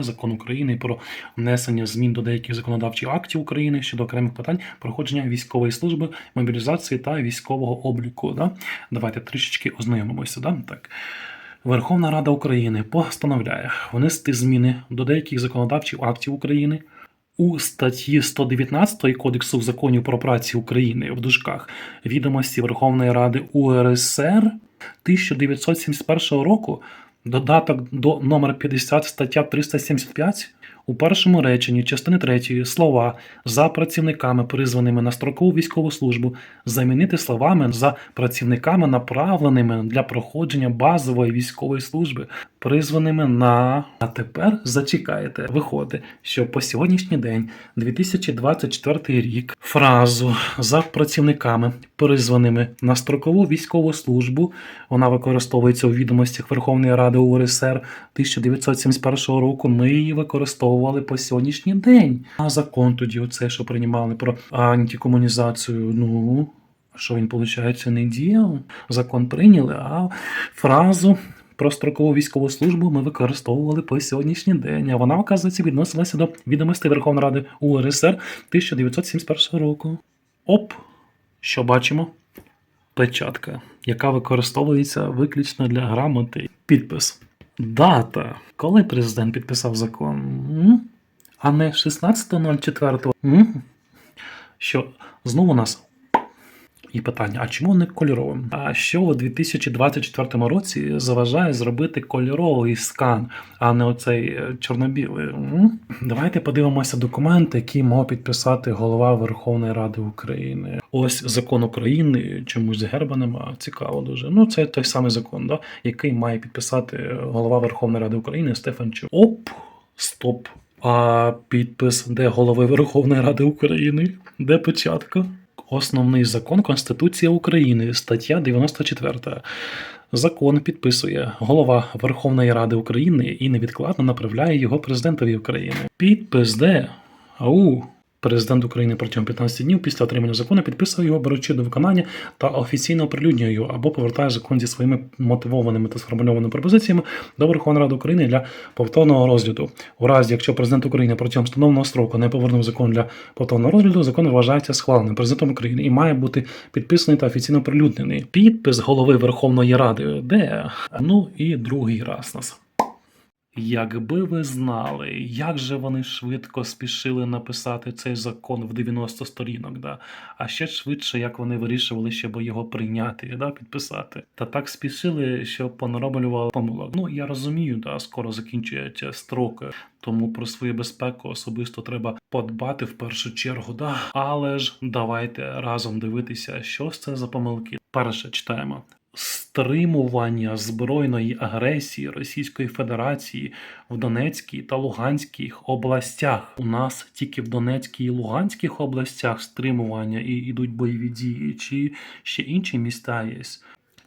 Закон України про внесення змін до деяких законодавчих актів України щодо окремих питань проходження військової служби, мобілізації та військового обліку. Да? Давайте трішечки ознайомимося. Да? Так. Верховна Рада України постановляє внести зміни до деяких законодавчих актів України у статті 119 Кодексу законів про працю України в дужках відомості Верховної Ради УРСР 1971 року Додаток до номер 50 стаття 375 у першому реченні частини 3 слова за працівниками, призваними на строкову військову службу, замінити словами за працівниками, направленими для проходження базової військової служби, призваними на. А тепер зачекайте. Виходить, що по сьогоднішній день, 2024 рік, фразу за працівниками, призваними на строкову військову службу, вона використовується у відомостях Верховної Ради УРСР 1971 року. Ми її використовували по сьогоднішній день. А закон тоді, оце, що приймали про антикомунізацію, ну. Що він, виходить, не діяв? Закон прийняли, а фразу про строкову військову службу ми використовували по сьогоднішній день. А вона, оказується, відносилася до відомостей Верховної Ради УРСР 1971 року. Оп, що бачимо? Печатка, яка використовується виключно для грамоти. Підпис. Дата. Коли президент підписав закон? А не 16.04. М? Що знову у нас і питання: а чому не кольоровим? А що у 2024 році заважає зробити кольоровий скан, а не оцей е, чорно-білий? Давайте подивимося документи, які мав підписати голова Верховної Ради України. Ось закон України, чомусь герба нема. Цікаво дуже. Ну, це той самий закон, да? який має підписати голова Верховної Ради України Стефанчук. Оп, стоп. А підпис де голови Верховної Ради України? Де печатка? Основний закон Конституція України, стаття 94. Закон підписує голова Верховної Ради України і невідкладно направляє його президентові України. Підпис де? Ау. Президент України протягом 15 днів після отримання закону підписує його, беручи до виконання та офіційно оприлюднює його або повертає закон зі своїми мотивованими та сформульованими пропозиціями до Верховної Ради України для повторного розгляду. У разі, якщо президент України протягом встановленого строку не повернув закон для повторного розгляду, закон вважається схваленим президентом України і має бути підписаний та офіційно оприлюднений. Підпис голови Верховної Ради де? Ну і другий раз нас. Якби ви знали, як же вони швидко спішили написати цей закон в 90 сторінок, да? а ще швидше, як вони вирішували, щоб його прийняти, да, підписати. Та так спішили, що понароблювали помилок. Ну я розумію, да, скоро закінчується строки, тому про свою безпеку особисто треба подбати в першу чергу. Да? Але ж давайте разом дивитися, що це за помилки. Перше читаємо. Стримування збройної агресії Російської Федерації в Донецькій та Луганській областях. У нас тільки в Донецькій і Луганських областях стримування і йдуть бойові дії, чи ще інші міста є.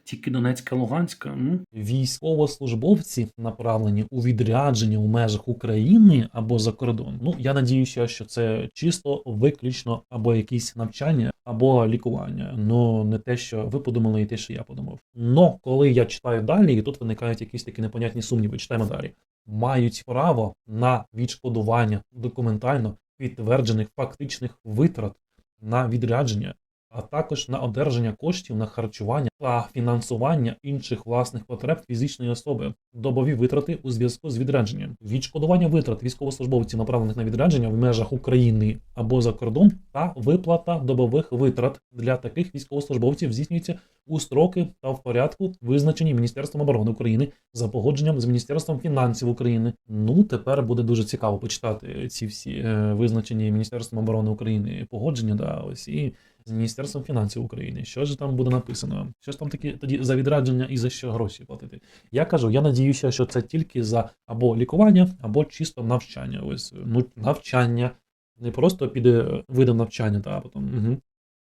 Тільки Донецька, Луганська. М? військовослужбовці направлені у відрядження у межах України або за кордон. Ну я надіюся, що це чисто виключно або якісь навчання, або лікування. Ну не те, що ви подумали, і те, що я подумав. Но коли я читаю далі, і тут виникають якісь такі непонятні сумніви. Читаємо далі. Мають право на відшкодування документально підтверджених фактичних витрат на відрядження а також на одержання коштів на харчування та фінансування інших власних потреб фізичної особи, добові витрати у зв'язку з відрядженням, відшкодування витрат військовослужбовців, направлених на відрядження в межах України або за кордон, та виплата добових витрат для таких військовослужбовців здійснюється у строки та в порядку, визначені Міністерством оборони України за погодженням з Міністерством фінансів України. Ну тепер буде дуже цікаво почитати ці всі е, визначені Міністерством оборони України погодження. Да, ось і з Міністерством фінансів України. Що ж там буде написано? Що ж там таке тоді за відрадження і за що гроші платити? Я кажу, я надіюся, що це тільки за або лікування, або чисто навчання. Ось ну навчання. Не просто піде видом навчання, та потім угу.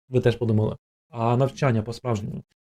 ви теж подумали. А навчання по-справжньому.